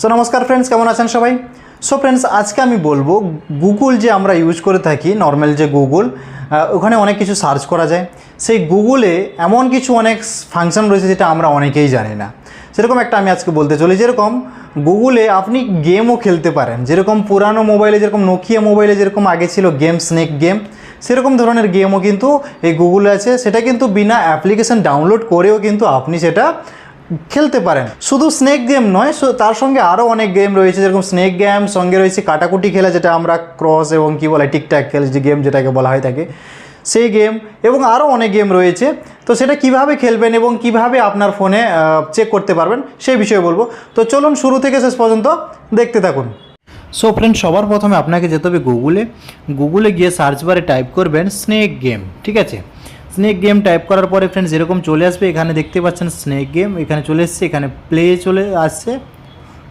So নমস্কার friends কেমন আছেন সবাই? সো ফ্রেন্ডস আজকে আমি বলব গুগল যে আমরা ইউজ করে থাকি নর্মাল যে গুগল ওখানে অনেক কিছু সার্চ করা যায়। সেই গুগলে এমন কিছু অনেক ফাংশন রয়েছে যেটা আমরা অনেকেই জানি না। সেরকম একটা আমি আজকে বলতে চলি, যেরকম গুগলে আপনি গেমও খেলতে পারেন। যেরকম পুরানো মোবাইলে যেরকম নোকিয়া মোবাইলে যেরকম আগে ছিল গেম স্নেক গেম সেরকম ধরনের গেমও কিন্তু এই গুগলে আছে। সেটা কিন্তু বিনা অ্যাপ্লিকেশন ডাউনলোড করেও কিন্তু আপনি সেটা খেলতে পারেন। শুধু স্নেক গেম নয় তার সঙ্গে আরও অনেক গেম রয়েছে। যেরকম স্নেক গেম সঙ্গে রয়েছে কাটাকুটি খেলা, যেটা আমরা ক্রস এবং কি বলে টিকট্যাক খেল, যে গেম যেটাকে বলা হয় থাকে সেই গেম এবং আরও অনেক গেম রয়েছে। তো সেটা কীভাবে খেলবেন এবং কীভাবে আপনার ফোনে চেক করতে পারবেন, সেই বিষয়ে বলব। তো চলুন শুরু থেকে শেষ পর্যন্ত দেখতে থাকুন। সো ফ্রেন্ড সবার প্রথমে আপনাকে যেতে হবে গুগলে গুগলে গিয়ে সার্চ বারে টাইপ করবেন স্নেক গেম ঠিক আছে? স্নেক গেম টাইপ করার পরে ফ্রেন্ডস এরকম চলে আসবে, এখানে দেখতে পাচ্ছেন স্নেক গেম এখানে চলে এসছে, এখানে প্লে চলে আসছে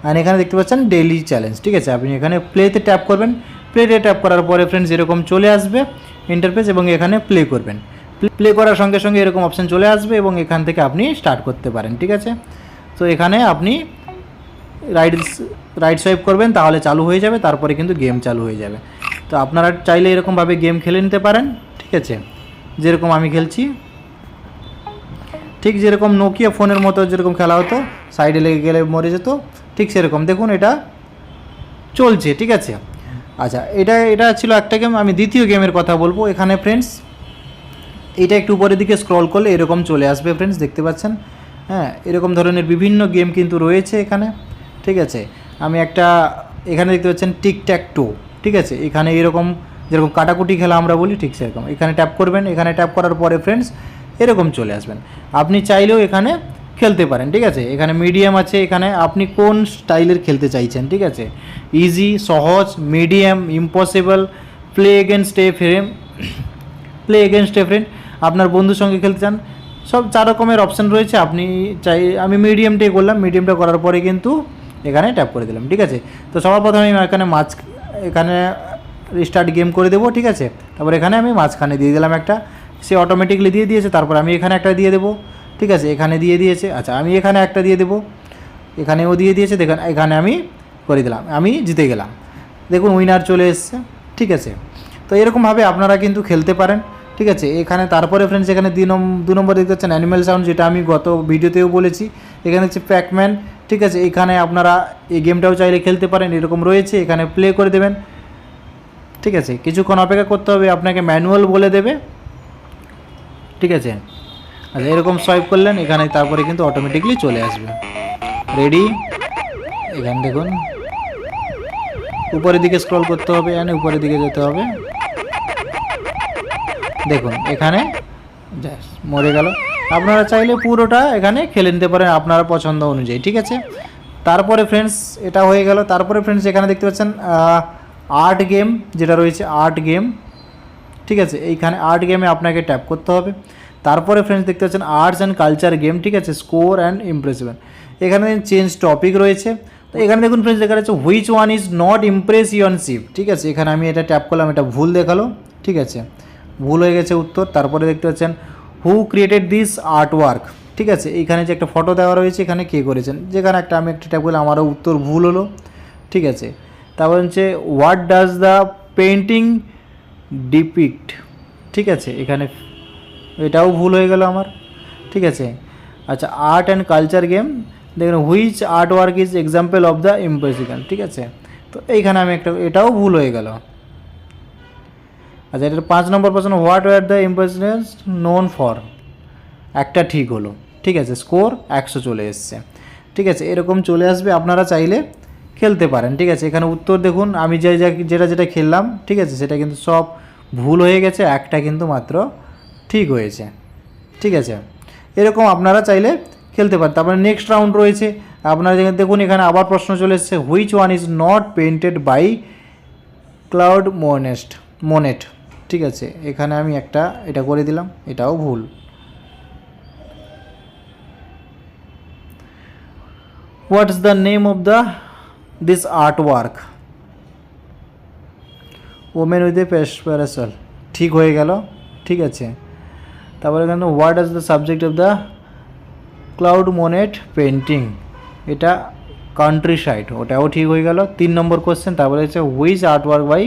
আর এখানে দেখতে পাচ্ছেন ডেইলি চ্যালেঞ্জ ঠিক আছে? আপনি এখানে প্লেতে ট্যাপ করবেন প্লেতে ট্যাপ করার পরে ফ্রেন্ডস এরকম চলে আসবে ইন্টারফেস এবং এখানে প্লে করবেন। প্লে করার সঙ্গে সঙ্গে এরকম অপশান চলে আসবে এবং এখান থেকে আপনি স্টার্ট করতে পারেন, ঠিক আছে? তো এখানে আপনি রাইট রাইট সোয়াইপ করবেন, তাহলে চালু হয়ে যাবে, তারপরে কিন্তু গেম চালু হয়ে যাবে। তো আপনারা চাইলে এরকমভাবে গেম খেলে নিতে পারেন, ঠিক আছে? যেরকম আমি খেলছি। ঠিক যেরকম নোকিয়া ফোনের মতো যেরকম খেলা হতো সাইডে লেগে গেলে মরে যেত, ঠিক সেরকম। দেখুন, এটা চলছে, ঠিক আছে? আচ্ছা এটা এটা ছিল একটা গেম আমি দ্বিতীয় গেমের কথা বলব। এখানে ফ্রেন্ডস এটা একটু উপরের দিকে স্ক্রল করলে এরকম চলে আসবে ফ্রেন্ডস দেখতে পাচ্ছেন? হ্যাঁ এরকম ধরনের বিভিন্ন গেম কিন্তু রয়েছে এখানে, ঠিক আছে? আমি একটা, এখানে দেখতে পাচ্ছেন টিকট্যাক টু ঠিক আছে? এখানে এরকম যেরকম কাটাকুটি খেলা আমরা বলি, ঠিক সেরকম। এখানে ট্যাপ করবেন, এখানে ট্যাপ করার পরে ফ্রেন্ডস এরকম চলে আসবেন। আপনি চাইলেও এখানে খেলতে পারেন, ঠিক আছে? এখানে মিডিয়াম আছে, এখানে আপনি কোন স্টাইলের খেলতে চাইছেন, ঠিক আছে? ইজি সহজ medium impossible play against a frame play against a friend আপনার বন্ধুর সঙ্গে খেলতে চান, সব চার রকমের অপশান রয়েছে, আপনি চাই, আমি মিডিয়ামটাই করলাম মিডিয়ামটা করার পরে কিন্তু এখানে ট্যাপ করে দিলাম, ঠিক আছে? তো সবার প্রথমে আমি এখানে মাঝ এখানে রিস্টার্ট গেম করে দেবো, ঠিক আছে? তারপর এখানে আমি মাঝখানে দিয়ে দিলাম একটা। সে অটোমেটিকলি দিয়ে দিয়েছে, তারপর আমি এখানে একটা দিয়ে দেবো, ঠিক আছে? এখানে দিয়ে দিয়েছে আচ্ছা আমি এখানে একটা দিয়ে দেবো। এখানেও দিয়ে দিয়েছে, দেখেন, এখানে আমি করে দিলাম, আমি জিতে গেলাম। দেখুন উইনার চলে এসছে, ঠিক আছে? তো এরকমভাবে আপনারা কিন্তু খেলতে পারেন, ঠিক আছে? এখানে তারপরে ফ্রেন্ডস এখানে দুই দু নম্বর দেখতে পাচ্ছেন অ্যানিম্যাল সাউন্ড যেটা আমি গত ভিডিওতেও বলেছি। এখানে হচ্ছে প্যাকম্যান ঠিক আছে? এখানে আপনারা এই গেমটাও চাইলে খেলতে পারেন, এরকম রয়েছে। এখানে প্লে করে দেবেন। ঠিক আছে, কিছুক্ষণ অপেক্ষা করতে হবে, আপনাকে ম্যানুয়াল বলে দেবে। ঠিক আছে? আচ্ছা এরকম সোয়াইপ করলেন, এখানে তারপরে কিন্তু অটোমেটিকলি চলে আসবে। রেডি এখানে দেখুন। উপরের দিকে স্ক্রল করতে হবে, এখানে উপরের দিকে যেতে হবে। দেখুন, এখানে মরে গেল। আপনারা চাইলে পুরোটা এখানে খেলে নিতে পারেন আপনারা পছন্দ অনুযায়ী, ঠিক আছে? তারপরে ফ্রেন্ডস এটা হয়ে গেল। তারপরে ফ্রেন্ডস এখানে দেখতে পাচ্ছেন আর্ট গেম যেটা রয়েছে, আর্ট গেম, ঠিক আছে? এইখানে আর্ট গেমে আপনাকে ট্যাপ করতে হবে। তারপরে ফ্রেন্ডস দেখতে পাচ্ছেন আর্টস অ্যান্ড কালচার গেম ঠিক আছে? স্কোর অ্যান্ড ইমপ্রেসিভেন এখানে চেঞ্জ টপিক রয়েছে। তো এখানে দেখুন ফ্রেন্ডস দেখা যাচ্ছে which one is not impressionism ঠিক আছে? এখানে আমি এটা ট্যাপ করলাম, এটা ভুল দেখাল, ঠিক আছে? ভুল হয়ে গেছে উত্তর। তারপরে দেখতে পাচ্ছেন who created this art work ঠিক আছে? এইখানে যে একটা ফটো দেওয়া রয়েছে, এখানে কে করেছেন? যেখানে একটা আমি একটা ট্যাপ করলাম, আমারও উত্তর ভুল হলো, ঠিক আছে? তারপর হচ্ছে what does the painting depict ঠিক আছে, এখানে এটাও ভুল হয়ে গেল আমার। ঠিক আছে আচ্ছা আর্ট অ্যান্ড কালচার গেম দেখুন which art work is example of the ইম্পোসিকাল ঠিক আছে, তো এইখানে আমি একটা, এটাও ভুল হয়ে গেল। আচ্ছা এটার পাঁচ নম্বর প্রশ্ন what were the impressionists known for একটা ঠিক হলো। ঠিক আছে স্কোর একশো চলে এসছে। ঠিক আছে, এরকম চলে আসবে, আপনারা চাইলে খেলতে পারেন, ঠিক আছে? এখানে উত্তর দেখুন, আমি যে যেটা যেটা খেললাম, ঠিক আছে? সেটা কিন্তু সব ভুল হয়ে গেছে, একটা কিন্তু মাত্র ঠিক হয়েছে, ঠিক আছে? এরকম আপনারা চাইলে খেলতে পারেন। তারপরে নেক্সট রাউন্ড রয়েছে, আপনারা যেখানে দেখুন, এখানে আবার প্রশ্ন চলে এসছে which one is not painted by Claude Monet Monet ঠিক আছে, এখানে আমি একটা এটা করে দিলাম, এটাও ভুল। What's the name of the art work woman with a parasol ঠিক হয়ে গেল। ঠিক আছে। তারপরে এখানে what is the subject of the Claude Monet painting এটা কান্ট্রি সাইড ওটাও ঠিক হয়ে গেল। তিন নম্বর কোশ্চেন তারপরে হচ্ছে which art work by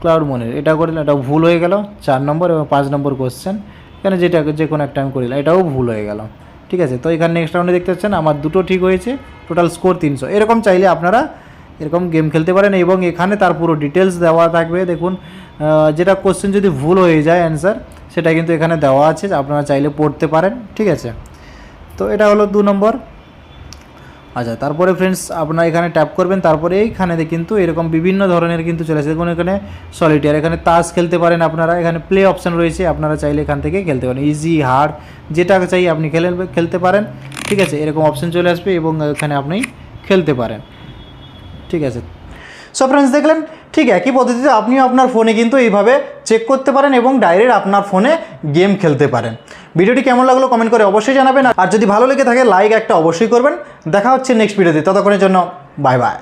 Claude মনের এটা করলাম এটা ভুল হয়ে গেল। চার নম্বর এবং পাঁচ নম্বর কোশ্চেন এখানে যেটা যে কোনো একটা আমি করিলাম এটাও ভুল হয়ে গেল। ঠিক আছে? তো এখানে নেক্সট রাউন্ডে দেখতে পাচ্ছেন, আমার দুটো ঠিক হয়েছে টোটাল স্কোর তিনশো। এরকম চাইলে আপনারা এরকম গেম খেলতে পারেন এবং এখানে তার পুরো ডিটেলস দেওয়া থাকবে। দেখুন যেটা কোশ্চেন যদি ভুল হয়ে যায় অ্যান্সার সেটা কিন্তু এখানে দেওয়া আছে, আপনারা চাইলে পড়তে পারেন, ঠিক আছে? তো এটা হলো দু নম্বর। আচ্ছা তারপরে ফ্রেন্ডস আপনার এখানে ট্যাপ করবেন, তারপরে এইখানে কিন্তু এরকম বিভিন্ন ধরনের কিন্তু চলে আসে। দেখুন, এখানে সলিটিয়ার এখানে তাস খেলতে পারেন আপনারা, এখানে প্লে অপশান রয়েছে, আপনারা চাইলে এখান থেকে খেলতে পারেন। ইজি হার্ড যেটা চাই আপনি খেলে, খেলতে পারেন। ঠিক আছে, এরকম অপশান চলে আসবে এবং এখানে আপনি খেলতে পারেন। ঠিক আছে সো ফ্রেন্ডস দেখলেন? ঠিক একই পদ্ধতিতে আপনিও আপনার ফোনে কিন্তু এইভাবে চেক করতে পারেন এবং ডাইরেক্ট আপনার ফোনে গেম খেলতে পারেন। ভিডিওটি কেমন লাগল কমেন্ট করে অবশ্যই জানাবেন। আর যদি ভালো লেগে থাকে লাইক একটা অবশ্যই করবেন। দেখা হচ্ছে নেক্সট ভিডিওতে ততক্ষণের জন্য বাই বাই